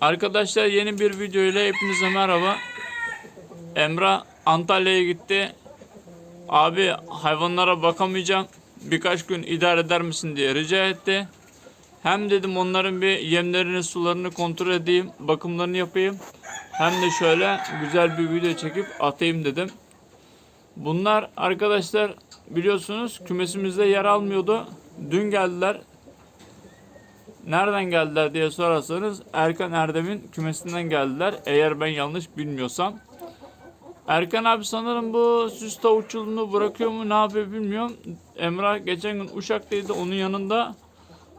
Arkadaşlar yeni bir video ile hepinize merhaba. Emrah Antalya'ya gitti. Abi hayvanlara bakamayacağım. Birkaç gün idare eder misin diye rica etti. Hem dedim onların bir yemlerini sularını kontrol edeyim. Bakımlarını yapayım. Hem de şöyle güzel bir video çekip atayım dedim. Bunlar arkadaşlar biliyorsunuz kümesimizde yer almıyordu. Dün geldiler. Nereden geldiler diye sorarsanız Erkan Erdem'in kümesinden geldiler. Eğer ben yanlış bilmiyorsam. Erkan abi sanırım bu süs tavukçuluğunu bırakıyor mu ne yapıyor bilmiyorum. Emrah geçen gün Uşak'taydı onun yanında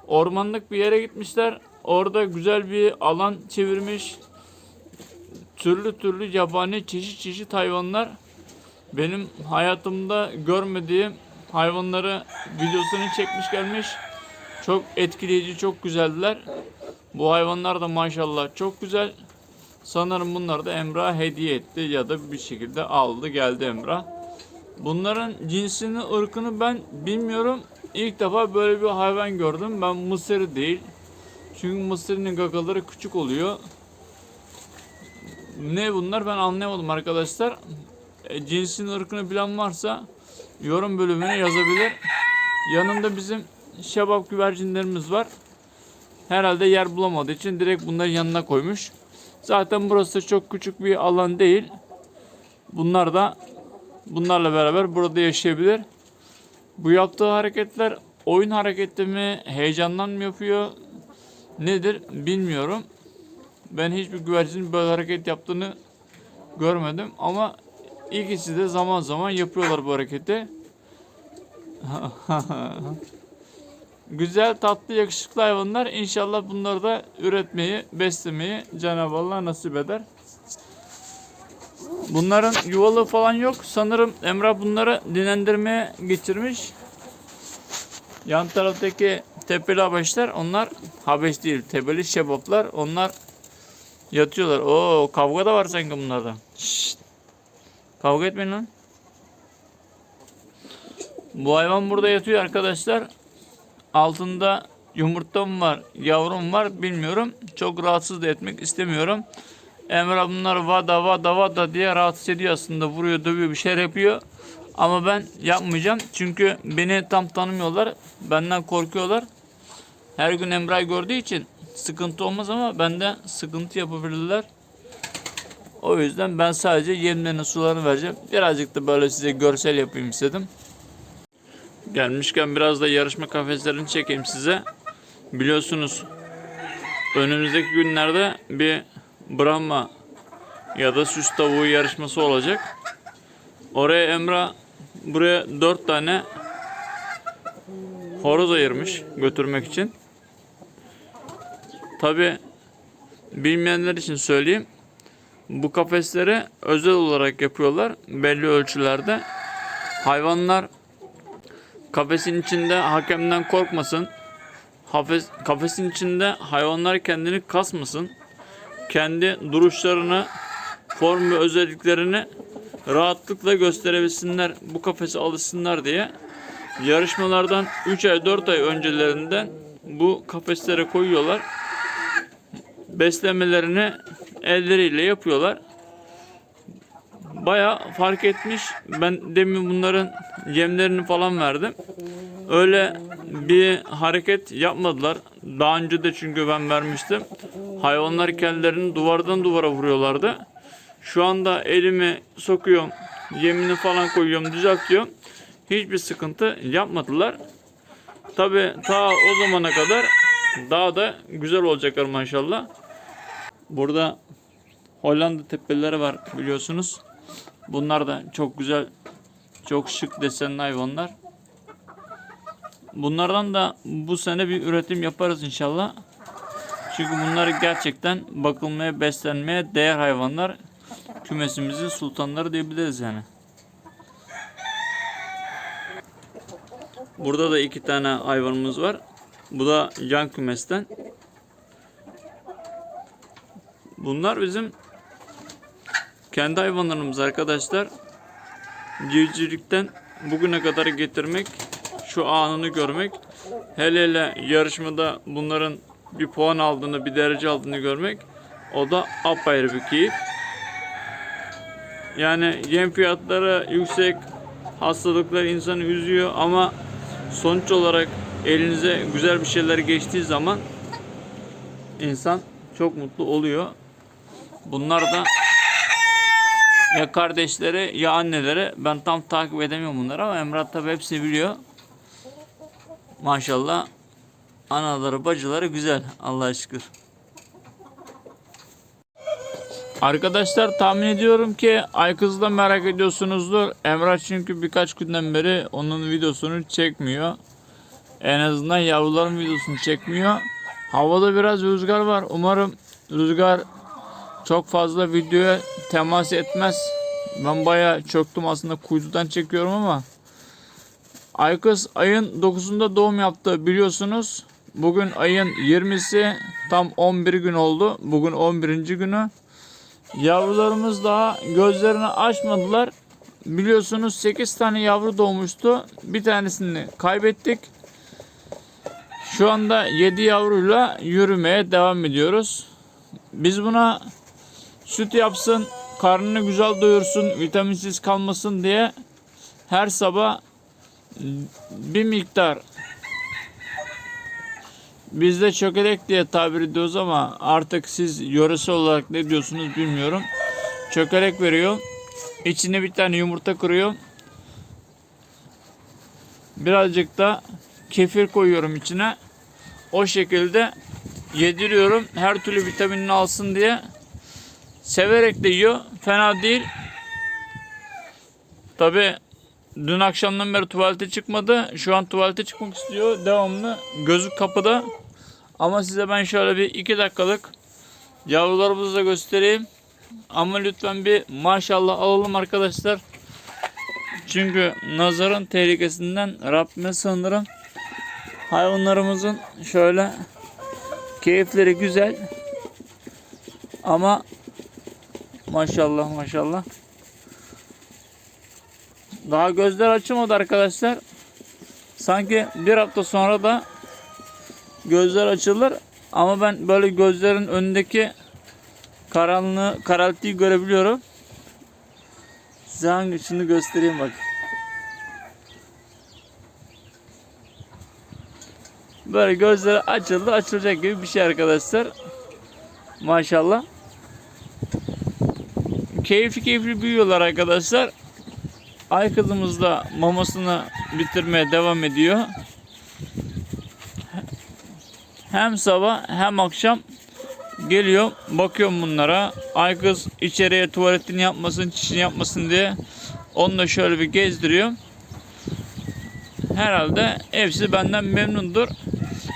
ormanlık bir yere gitmişler. Orada güzel bir alan çevirmiş. Türlü türlü yabani çeşit çeşit hayvanlar. Benim hayatımda görmediğim hayvanları videosunu çekmiş gelmiş. Çok etkileyici, çok güzeldiler. Bu hayvanlar da maşallah çok güzel. Sanırım bunları da Emrah hediye etti ya da bir şekilde aldı geldi Emrah. Bunların cinsini, ırkını ben bilmiyorum. İlk defa böyle bir hayvan gördüm. Ben mısır değil. Çünkü mısırın gagaları küçük oluyor. Ne bunlar ben anlayamadım arkadaşlar. E, cinsini, ırkını bilen varsa yorum bölümüne yazabilir. Yanında bizim şebap güvercinlerimiz var. Herhalde yer bulamadığı için direkt bunları yanına koymuş. Zaten burası çok küçük bir alan değil. Bunlar da bunlarla beraber burada yaşayabilir. Bu yaptığı hareketler oyun hareketi mi, heyecandan mı yapıyor, nedir bilmiyorum. Ben hiçbir güvercinin böyle hareket yaptığını görmedim ama ikisi de zaman zaman yapıyorlar bu hareketi. Güzel, tatlı, yakışıklı hayvanlar. İnşallah bunları da üretmeyi, beslemeyi Cenab-ı Allah nasip eder. Bunların yuvalı falan yok. Sanırım Emrah bunları dinlendirmeye geçirmiş. Yan taraftaki tepeli habeşler onlar habeş değil. Tepeli şebaplar onlar yatıyorlar. Oo kavga da var sanki bunlarda. Şşt. Kavga etmeyin lan. Bu hayvan burada yatıyor arkadaşlar. Altında yumurtam var, yavrum var bilmiyorum. Çok rahatsız da etmek istemiyorum. Emrah bunlar vada vada vada diye rahatsız ediyor aslında. Vuruyor, dövüyor, bir şeyler yapıyor. Ama ben yapmayacağım. Çünkü beni tam tanımıyorlar. Benden korkuyorlar. Her gün Emrah gördüğü için sıkıntı olmaz ama bende sıkıntı yapabilirler. O yüzden ben sadece yemlerini sularını vereceğim. Birazcık da böyle size görsel yapayım istedim. Gelmişken biraz da yarışma kafeslerini çekeyim size. Biliyorsunuz önümüzdeki günlerde bir Brahma ya da süs tavuğu yarışması olacak. Oraya Emrah buraya 4 tane horoz ayırmış götürmek için. Tabi bilmeyenler için söyleyeyim. Bu kafesleri özel olarak yapıyorlar belli ölçülerde. Hayvanlar Kafesin içinde hakemden korkmasın. Hafes, kafesin içinde hayvanlar kendini kasmasın. Kendi duruşlarını, form ve özelliklerini rahatlıkla gösterebilsinler. Bu kafese alışsınlar diye yarışmalardan 3 ay 4 ay öncelerinden bu kafeslere koyuyorlar. Beslemelerini elleriyle yapıyorlar. Baya fark etmiş. Ben demin bunların yemlerini falan verdim. Öyle bir hareket yapmadılar. Daha önce de çünkü ben vermiştim. Hayvanlar kendilerini duvardan duvara vuruyorlardı. Şu anda elimi sokuyorum. Yemini falan koyuyorum, düzeltiyorum. Hiçbir sıkıntı yapmadılar. Tabi ta o zamana kadar daha da güzel olacaklar maşallah. Burada Hollanda tepeleri var biliyorsunuz. Bunlar da çok güzel, çok şık desenli hayvanlar. Bunlardan da bu sene bir üretim yaparız inşallah. Çünkü bunlar gerçekten bakılmaya, beslenmeye değer hayvanlar. Kümesimizin sultanları diyebiliriz yani. Burada da iki tane hayvanımız var. Bu da yan kümesten. Bunlar bizim kendi hayvanlarımız arkadaşlar. Civcivlikten bugüne kadar getirmek, şu anını görmek, hele hele yarışmada bunların bir puan aldığını, bir derece aldığını görmek O da apayrı bir keyif. Yani yem fiyatları yüksek, hastalıklar insanı üzüyor ama sonuç olarak elinize güzel bir şeyler geçtiği zaman insan çok mutlu oluyor. Bunlar da ya kardeşleri ya anneleri ben tam takip edemiyorum bunları ama Emrah tabi hepsini biliyor. Maşallah anaları bacıları güzel Allah'a şükür. Arkadaşlar tahmin ediyorum ki Aykız'ı da merak ediyorsunuzdur. Emrah çünkü birkaç günden beri onun videosunu çekmiyor. En azından yavruların videosunu çekmiyor. Havada biraz rüzgar var. Umarım rüzgar çok fazla videoya temas etmez. Ben bayağı çöktüm aslında kuytudan çekiyorum ama Aykız ayın 9'unda doğum yaptı biliyorsunuz. Bugün ayın 20'si tam 11 gün oldu. Bugün 11. günü. Yavrularımız daha gözlerini açmadılar. Biliyorsunuz 8 tane yavru doğmuştu. Bir tanesini kaybettik. Şu anda 7 yavruyla yürümeye devam ediyoruz. Biz buna süt yapsın, karnını güzel doyursun, vitaminsiz kalmasın diye her sabah bir miktar bizde çökelek diye tabir ediyoruz ama artık siz yöresi olarak ne diyorsunuz bilmiyorum. Çökelek veriyor. İçine bir tane yumurta kırıyor. Birazcık da kefir koyuyorum içine. O şekilde yediriyorum. Her türlü vitaminini alsın diye. Severek de yiyor. Fena değil. Tabi dün akşamdan beri tuvalete çıkmadı. Şu an tuvalete çıkmak istiyor. Devamlı gözü kapıda. Ama size ben şöyle bir iki dakikalık yavrularımızı da göstereyim. Ama lütfen bir maşallah alalım arkadaşlar. Çünkü nazarın tehlikesinden Rabbime sığınırım. Hayvanlarımızın şöyle keyifleri güzel. Ama maşallah maşallah. Daha gözler açılmadı arkadaşlar. Sanki bir hafta sonra da gözler açılır. Ama ben böyle gözlerin önündeki karanlığı, karaltıyı görebiliyorum. Size hangisini göstereyim bak. Böyle gözleri açıldı, açılacak gibi bir şey arkadaşlar. Maşallah. Keyifli keyifli büyüyorlar arkadaşlar. Ay kızımız da mamasını bitirmeye devam ediyor. Hem sabah hem akşam geliyor bakıyorum bunlara. Ay kız içeriye tuvaletini yapmasın, çişini yapmasın diye onu da şöyle bir gezdiriyor. Herhalde hepsi benden memnundur.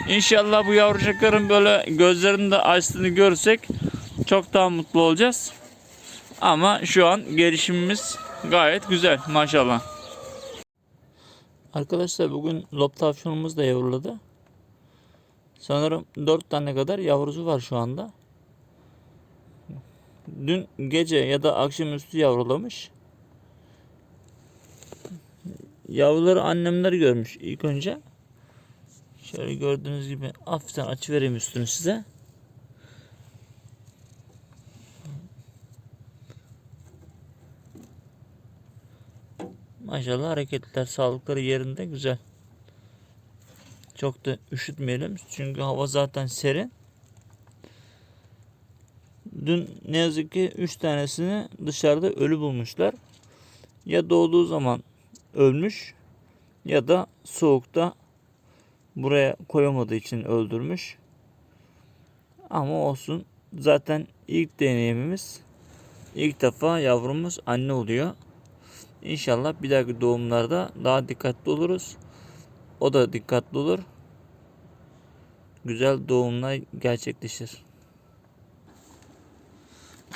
İnşallah bu yavrucakların böyle gözlerinin de açtığını görsek çok daha mutlu olacağız. Ama şu an gelişimimiz gayet güzel maşallah. Arkadaşlar bugün lob tavşanımız da yavruladı. Sanırım 4 tane kadar yavrusu var şu anda. Dün gece ya da akşamüstü yavrulamış. Yavruları annemler görmüş ilk önce. Şöyle gördüğünüz gibi hafiften açı vereyim üstünü size. Maşallah hareketler, sağlıkları yerinde güzel. Çok da üşütmeyelim çünkü hava zaten serin. Dün ne yazık ki 3 tanesini dışarıda ölü bulmuşlar. Ya doğduğu zaman ölmüş ya da soğukta buraya koyamadığı için öldürmüş. Ama olsun. Zaten ilk deneyimimiz ilk defa yavrumuz anne oluyor. İnşallah bir dahaki doğumlarda daha dikkatli oluruz. O da dikkatli olur. Güzel doğumlar gerçekleşir.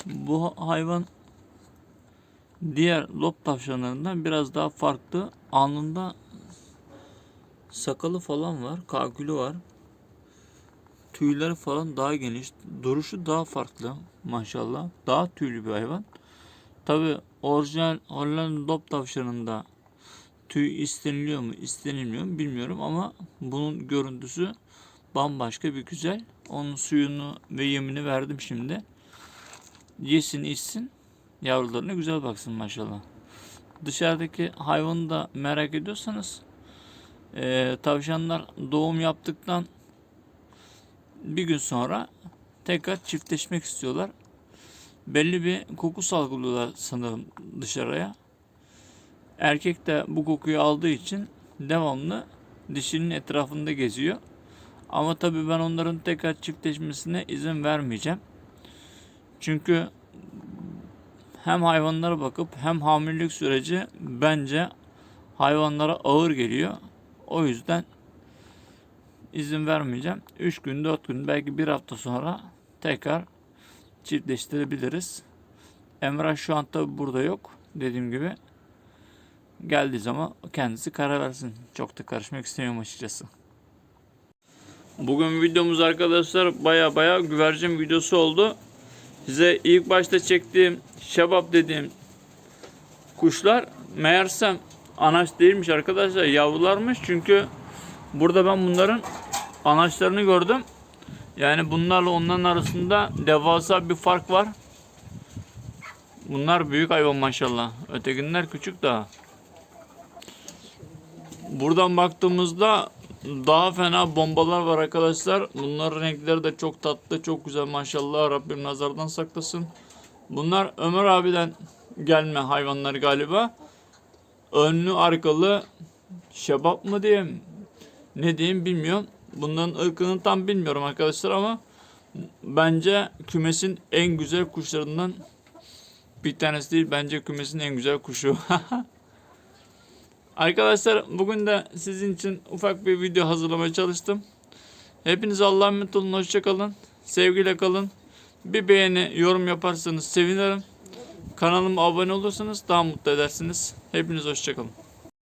Bu hayvan diğer lob tavşanlarından biraz daha farklı. Alnında sakalı falan var, kakülü var. Tüyleri falan daha geniş, duruşu daha farklı maşallah. Daha tüylü bir hayvan. Tabi orijinal Hollanda lob tavşanında tüy isteniliyor mu istenilmiyor mu bilmiyorum ama bunun görüntüsü bambaşka bir güzel. Onun suyunu ve yemini verdim şimdi. yesin içsin. Yavrularına güzel baksın maşallah. Dışarıdaki hayvanı da merak ediyorsanız eee, tavşanlar doğum yaptıktan bir gün sonra tekrar çiftleşmek istiyorlar. Belli bir koku salgılıyorlar sanırım dışarıya. Erkek de bu kokuyu aldığı için devamlı dişinin etrafında geziyor. Ama tabii ben onların tekrar çiftleşmesine izin vermeyeceğim. Çünkü hem hayvanlara bakıp hem hamilelik süreci bence hayvanlara ağır geliyor. O yüzden izin vermeyeceğim. 3 gün, 4 gün, belki bir hafta sonra tekrar çiftleştirebiliriz. Emrah şu an tabi burada yok. Dediğim gibi geldiği zaman kendisi karar versin. Çok da karışmak istemiyorum açıkçası. Bugün videomuz arkadaşlar baya baya güvercin videosu oldu. Size ilk başta çektiğim şebap dediğim kuşlar meğersem anaç değilmiş arkadaşlar yavrularmış çünkü burada ben bunların anaçlarını gördüm. Yani bunlarla onların arasında devasa bir fark var. Bunlar büyük hayvan maşallah. Ötekiler küçük daha. Buradan baktığımızda daha fena bombalar var arkadaşlar. Bunların renkleri de çok tatlı, çok güzel maşallah. Rabbim nazardan saklasın. Bunlar Ömer abiden gelme hayvanlar galiba. Önlü arkalı şebap mı diyeyim, ne diyeyim bilmiyorum. Bunların ırkını tam bilmiyorum arkadaşlar ama bence kümesin en güzel kuşlarından bir tanesi değil. Bence kümesin en güzel kuşu. Arkadaşlar bugün de sizin için ufak bir video hazırlamaya çalıştım. Hepinize Allah'a emanet olun. Hoşçakalın. Sevgiyle kalın. Bir beğeni, yorum yaparsanız sevinirim. Kanalıma abone olursanız daha mutlu edersiniz. Hepiniz hoşçakalın.